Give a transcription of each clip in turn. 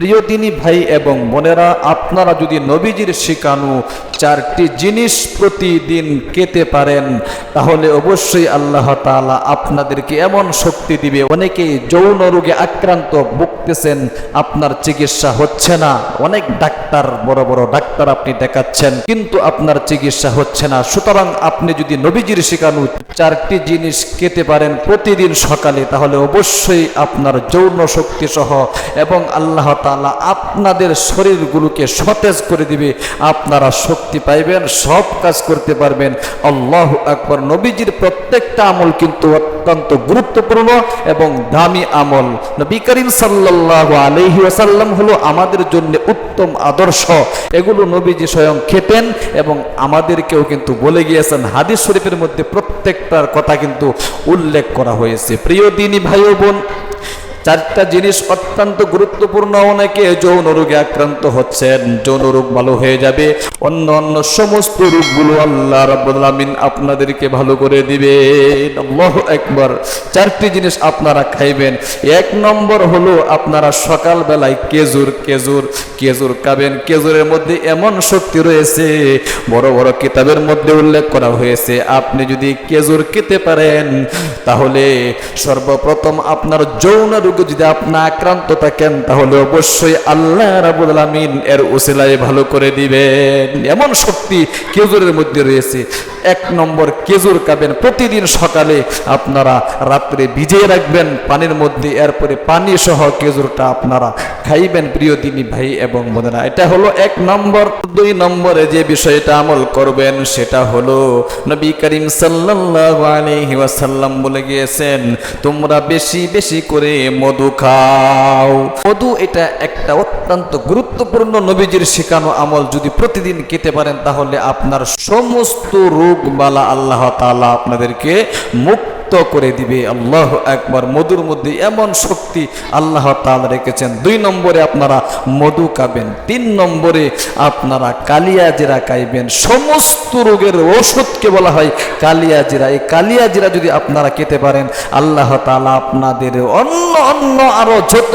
প্রিয় দিনী ভাই এবং বোনেরা, আপনারা যদি নবীজির শিখানো চারটি জিনিস প্রতিদিন খেতে পারেন, তাহলে অবশ্যই আল্লাহ তাআলা আপনাদেরকে এমন শক্তি দিবে। অনেকেই যৌন রোগে আক্রান্ত ভুগতেছেন, আপনার চিকিৎসা হচ্ছে না। অনেক ডাক্তার, বড় বড় ডাক্তার আপনি দেখাচ্ছেন, কিন্তু আপনার চিকিৎসা হচ্ছে না। সুতরাং আপনি যদি নবীজির শিখানো চারটি জিনিস খেতে পারেন প্রতিদিন সকালে, তাহলে অবশ্যই আপনার যৌন শক্তি সহ এবং আল্লাহ তাআলা আপনাদের শরীরগুলোকে সতেজ করে দিবে। আপনারা শক্তি পাইবেন, সব কাজ করতে পারবেন। আল্লাহ আকবর। নবীজির প্রত্যেকটা আমল কিন্তু অত্যন্ত গুরুত্বপূর্ণ এবং দামি আমল। নবী করিম সাল্লাল্লাহু আলাইহি আসাল্লাম হলো আমাদের জন্য উত্তম আদর্শ। এগুলো নবীজি স্বয়ং খেতেন এবং আমাদেরকেও কিন্তু বলে গিয়েছেন। হাদিস শরীফের মধ্যে প্রত্যেকটার কথা কিন্তু উল্লেখ করা হয়েছে। প্রিয় দিনী ভাই বোন চারটা জিনিস অত্যন্ত গুরুত্বপূর্ণ অনেকে যৌন রোগে আক্রান্ত হচ্ছেন। যৌন রোগ ভালো হয়ে যাবে। অন্য অন্য সমস্ত রোগগুলো আল্লাহ রাব্বুল আপনাদেরকে ভালো করে দিবে একবার চারটি জিনিস আপনারা খাইবেন। এক নম্বর হলো আপনারা সকাল বেলায় কেজুর কেজুর কেজুর খাবেন। কেজুরের মধ্যে এমন শক্তি রয়েছে, বড় বড় কিতাবের মধ্যে উল্লেখ করা হয়েছে। আপনি যদি কেজুর খেতে পারেন, তাহলে সর্বপ্রথম আপনার যৌন রোগে যদি আপনি আক্রান্ত থাকেন, তাহলে অবশ্যই আল্লাহ রাবুল আলামিন এর উসিলায় ভালো করে দিবেন। এমন শক্তি কেজুরের মধ্যে রয়েছে। এক নম্বর কেজুর খাবেন। প্রতিদিন সকালে আপনারা রাত্রে ভিজিয়ে রাখবেন পানির মধ্যে, এরপরে পানি সহ কেজুরটা আপনারা খাইবেন, প্রিয় দিনী ভাই এবং বোনেরা। এটা হলো এক নম্বর দুই নম্বরে যে বিষয়টা আমল করবেন সেটা হলো, নবী করিম ওয়াসাল্লাম বলে গিয়েছেন, তোমরা বেশি বেশি করে মধু খাও। মধু এটা একটা অত্যন্ত গুরুত্বপূর্ণ নবীজির শেখানো আমল। যদি প্রতিদিন খেতে পারেন, তাহলে আপনার সমস্ত রোগ বালা আল্লাহ তাআলা আপনাদেরকে মুক্ত করে দিবে। আল্লাহ একবার মধুর মধ্যে এমন শক্তি আল্লাহ তাআলা রেখেছেন। দুই নম্বরে আপনারা মধু খাবেন, তিন নম্বরে আপনারা কালিয়া জিরা খাইবেন। সমস্ত রোগের ওষুধকে বলা হয় কালিয়া জিরা এই কালিয়া জিরা যদি আপনারা খেতে পারেন, আল্লাহ তালা আপনাদের অন্য অন্য আরও যত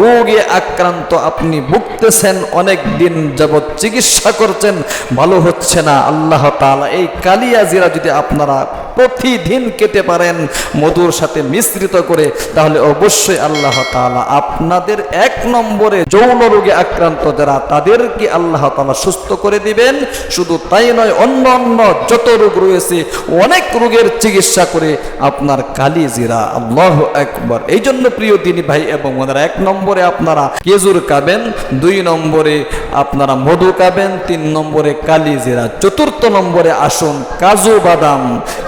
রোগে আক্রান্ত আপনি ভুগতেছেন, অনেক দিন যাবৎ চিকিৎসা করছেন, ভালো হচ্ছে না। আল্লাহ তালা এই কালিয়া জিরা যদি আপনারা প্রতিদিন খেতে পারেন মধুর সাথে মিশ্রিত করে, তাহলে অবশ্যই আল্লাহ তাআলা আপনাদের এক নম্বরে যৌন রোগে আক্রান্ত যারা, তাদেরকে আল্লাহ তাআলা সুস্থ করে দিবেন। শুধু তাই নয়, অন্য অন্য যত রোগ রয়েছে, অনেক রোগের চিকিৎসা করে আপনার কালি জিরা। আল্লাহ একবার এই জন্য প্রিয় দিনী ভাই এবং ওনারা এক নম্বরে আপনারা কেজুর খাবেন, দুই নম্বরে আপনারা মধু খাবেন, তিন নম্বরে কালি জিরা, চতুর্থ নম্বরে আসুন কাজু বাদাম।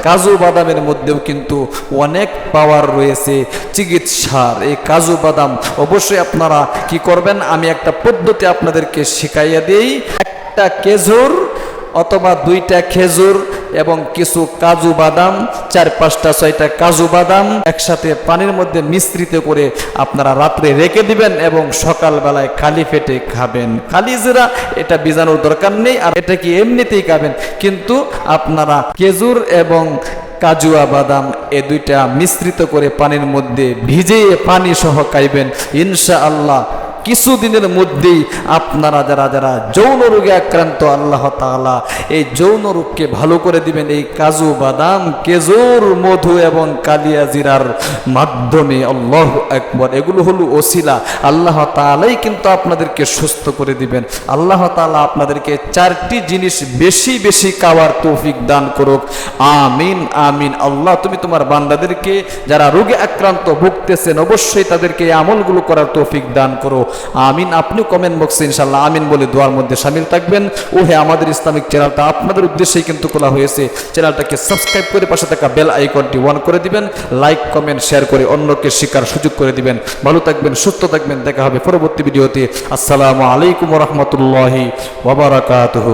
কাজু বাদামের মধ্যেও কিন্তু অনেক পাওয়ার রয়েছে চিকিৎসার। এই কাজু বাদাম অবশ্যই আপনারা কি করবেন? আমি একটা পদ্ধতি আপনাদেরকে শিখাইয়া দিই। একটা খেজুর অথবা দুইটা খেজুর এবং কিছু কাজু বাদাম, চার পাঁচটা, ছয়টা কাজু বাদাম একসাথে পানির মধ্যে মিশ্রিত করে আপনারা রাত্রে রেখে দিবেন এবং সকালবেলায় খালি পেটে খাবেন। খালি জিরা, এটা বিজানোর দরকার নেই আর এটা কি এমনিতেই খাবেন? কিন্তু আপনারা খেজুর এবং কাজুয়া বাদাম এ দুইটা মিশ্রিত করে পানির মধ্যে ভিজিয়ে পানি সহ খাইবেন। ইনশা আল্লাহ কিছুদিনের মধ্যেই আপনারা যারা যারা যৌন রোগে আক্রান্ত, আল্লাহ তাআলা এই যৌন রোগকে ভালো করে দিবেন। এই কাজু, বাদাম কেজুর মধু এবং কালিয়া জিরার মাধ্যমে আল্লাহ একবার এগুলো হলো ওসিলা। আল্লাহ তাআলাই কিন্তু আপনাদেরকে সুস্থ করে দিবেন। আল্লাহ তাআলা আপনাদেরকে চারটি জিনিস বেশি বেশি খাওয়ার তৌফিক দান করুক। আমিন আমিন। আল্লাহ, তুমি তোমার বান্দাদেরকে যারা রোগে আক্রান্ত ভুগতেছেন, অবশ্যই তাদেরকে এই আমলগুলো করার তৌফিক দান করো। আমিন, আপনিও কমেন্ট বক্সে ইনশাল্লাহ আমিন বলে দোয়ার মধ্যে সামিল থাকবেন। ও হ্যাঁ আমাদের ইসলামিক চ্যানেলটা আপনাদের উদ্দেশ্যেই কিন্তু খোলা হয়েছে। চ্যানেলটাকে সাবস্ক্রাইব করে পাশে থাকা বেল আইকনটি ওয়ান করে দিবেন। লাইক কমেন্ট শেয়ার করে অন্যকে শিকার সুযোগ করে দিবেন। ভালো থাকবেন, সুস্থ থাকবেন। দেখা হবে পরবর্তী ভিডিওতে। আসসালামু আলাইকুম রহমতুল্লাহি ওবরাকাতহ